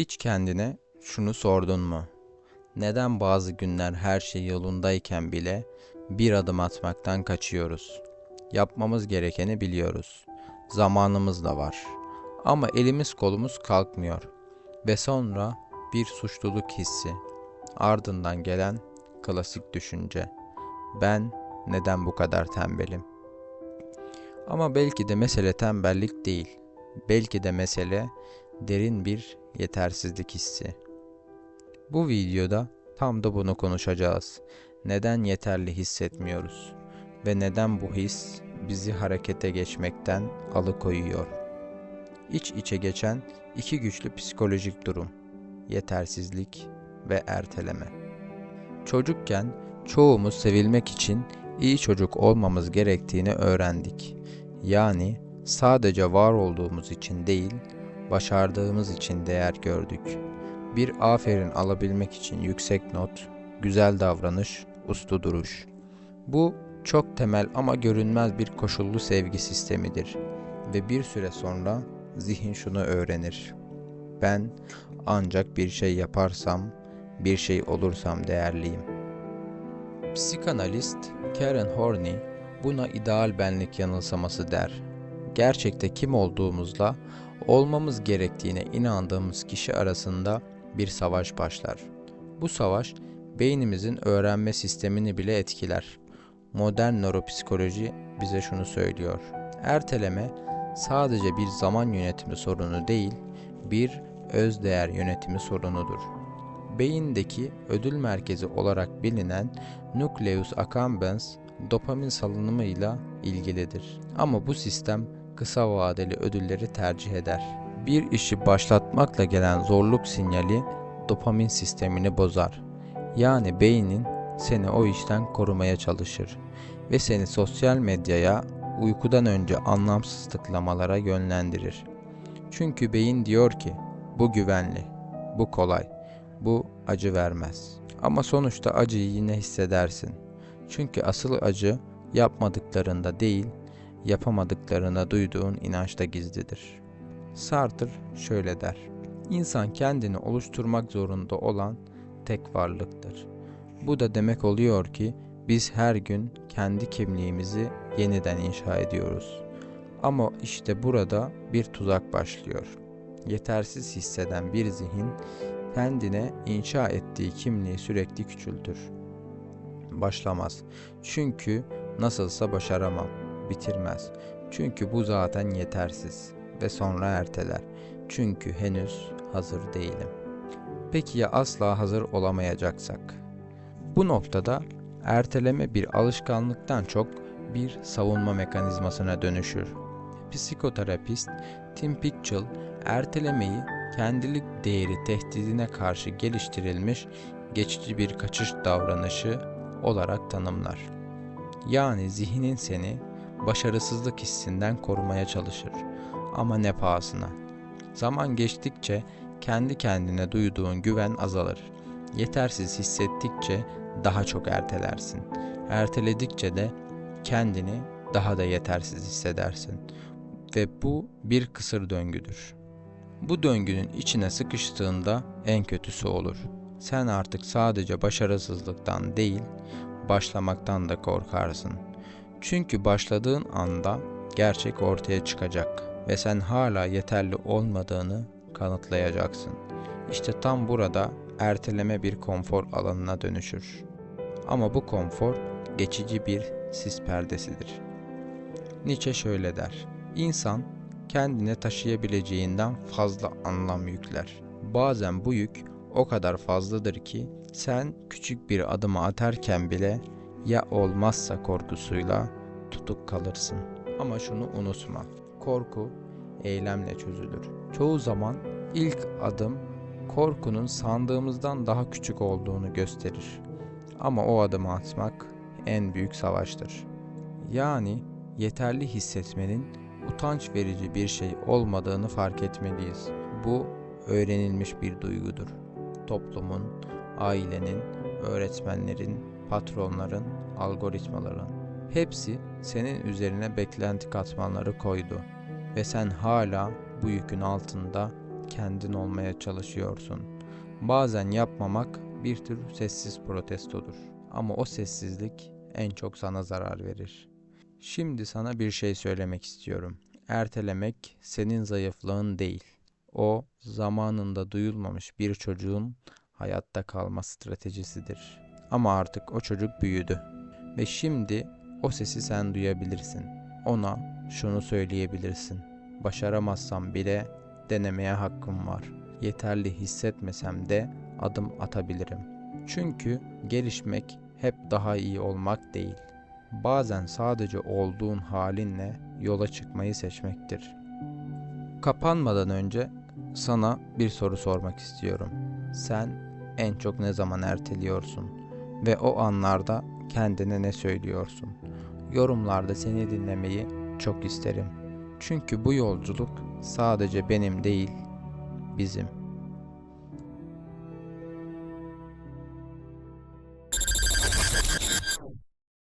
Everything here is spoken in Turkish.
Hiç kendine şunu sordun mu? Neden bazı günler her şey yolundayken bile bir adım atmaktan kaçıyoruz? Yapmamız gerekeni biliyoruz. Zamanımız da var. Ama elimiz kolumuz kalkmıyor. Ve sonra bir suçluluk hissi. Ardından gelen klasik düşünce. Ben neden bu kadar tembelim? Ama belki de mesele tembellik değil. Belki de mesele derin bir yetersizlik hissi. Bu videoda tam da bunu konuşacağız. Neden yeterli hissetmiyoruz ve neden bu his bizi harekete geçmekten alıkoyuyor? İç içe geçen iki güçlü psikolojik durum. Yetersizlik ve erteleme. Çocukken çoğumuz sevilmek için iyi çocuk olmamız gerektiğini öğrendik. Yani sadece var olduğumuz için değil, başardığımız için değer gördük. Bir aferin alabilmek için yüksek not, güzel davranış, uslu duruş. Bu çok temel ama görünmez bir koşullu sevgi sistemidir ve bir süre sonra zihin şunu öğrenir. Ben ancak bir şey yaparsam, bir şey olursam değerliyim. Psikanalist Karen Horney buna ideal benlik yanılsaması der. Gerçekte kim olduğumuzla olmamız gerektiğine inandığımız kişi arasında bir savaş başlar. Bu savaş beynimizin öğrenme sistemini bile etkiler. Modern nöropsikoloji bize şunu söylüyor. Erteleme sadece bir zaman yönetimi sorunu değil, bir öz değer yönetimi sorunudur. Beyindeki ödül merkezi olarak bilinen nucleus accumbens dopamin salınımıyla ilgilidir. Ama bu sistem kısa vadeli ödülleri tercih eder. Bir işi başlatmakla gelen zorluk sinyali dopamin sistemini bozar. Yani beynin seni o işten korumaya çalışır ve seni sosyal medyaya uykudan önce anlamsız tıklamalara yönlendirir. Çünkü beyin diyor ki bu güvenli, bu kolay, bu acı vermez. Ama sonuçta acıyı yine hissedersin. Çünkü asıl acı yapmadıklarında değil, yapamadıklarına duyduğun inançta gizlidir. Sartre şöyle der. İnsan kendini oluşturmak zorunda olan tek varlıktır. Bu da demek oluyor ki biz her gün kendi kimliğimizi yeniden inşa ediyoruz. Ama işte burada bir tuzak başlıyor. Yetersiz hisseden bir zihin kendine inşa ettiği kimliği sürekli küçültür. Başlamaz. Çünkü nasılsa başaramam, bitirmez. Çünkü bu zaten yetersiz ve sonra erteler. Çünkü henüz hazır değilim. Peki ya asla hazır olamayacaksak? Bu noktada erteleme bir alışkanlıktan çok bir savunma mekanizmasına dönüşür. Psikoterapist Tim Pitchell ertelemeyi kendilik değeri tehdidine karşı geliştirilmiş geçici bir kaçış davranışı olarak tanımlar. Yani zihnin seni başarısızlık hissinden korumaya çalışır ama ne pahasına. Zaman geçtikçe kendi kendine duyduğun güven azalır. Yetersiz hissettikçe daha çok ertelersin. Erteledikçe de kendini daha da yetersiz hissedersin. Ve bu bir kısır döngüdür. Bu döngünün içine sıkıştığında en kötüsü olur. Sen artık sadece başarısızlıktan değil, başlamaktan da korkarsın. Çünkü başladığın anda gerçek ortaya çıkacak ve sen hala yeterli olmadığını kanıtlayacaksın. İşte tam burada erteleme bir konfor alanına dönüşür. Ama bu konfor geçici bir sis perdesidir. Nietzsche şöyle der. İnsan kendine taşıyabileceğinden fazla anlam yükler. Bazen bu yük o kadar fazladır ki sen küçük bir adımı atarken bile ya olmazsa korkusuyla tutuk kalırsın. Ama şunu unutma. Korku eylemle çözülür. Çoğu zaman ilk adım korkunun sandığımızdan daha küçük olduğunu gösterir. Ama o adımı atmak en büyük savaştır. Yani yeterli hissetmenin utanç verici bir şey olmadığını fark etmeliyiz. Bu öğrenilmiş bir duygudur. Toplumun, ailenin, öğretmenlerin, patronların, algoritmaların hepsi senin üzerine beklenti katmanları koydu ve sen hala bu yükün altında kendin olmaya çalışıyorsun. Bazen yapmamak bir tür sessiz protestodur. Ama o sessizlik en çok sana zarar verir. Şimdi sana bir şey söylemek istiyorum. Ertelemek senin zayıflığın değil. O zamanında duyulmamış bir çocuğun hayatta kalma stratejisidir. Ama artık o çocuk büyüdü ve şimdi o sesi sen duyabilirsin. Ona şunu söyleyebilirsin. Başaramazsam bile denemeye hakkım var. Yeterli hissetmesem de adım atabilirim. Çünkü gelişmek hep daha iyi olmak değil. Bazen sadece olduğun halinle yola çıkmayı seçmektir. Kapanmadan önce sana bir soru sormak istiyorum. Sen en çok ne zaman erteliyorsun ve o anlarda kendine ne söylüyorsun? Yorumlarda seni dinlemeyi çok isterim. Çünkü bu yolculuk sadece benim değil, bizim.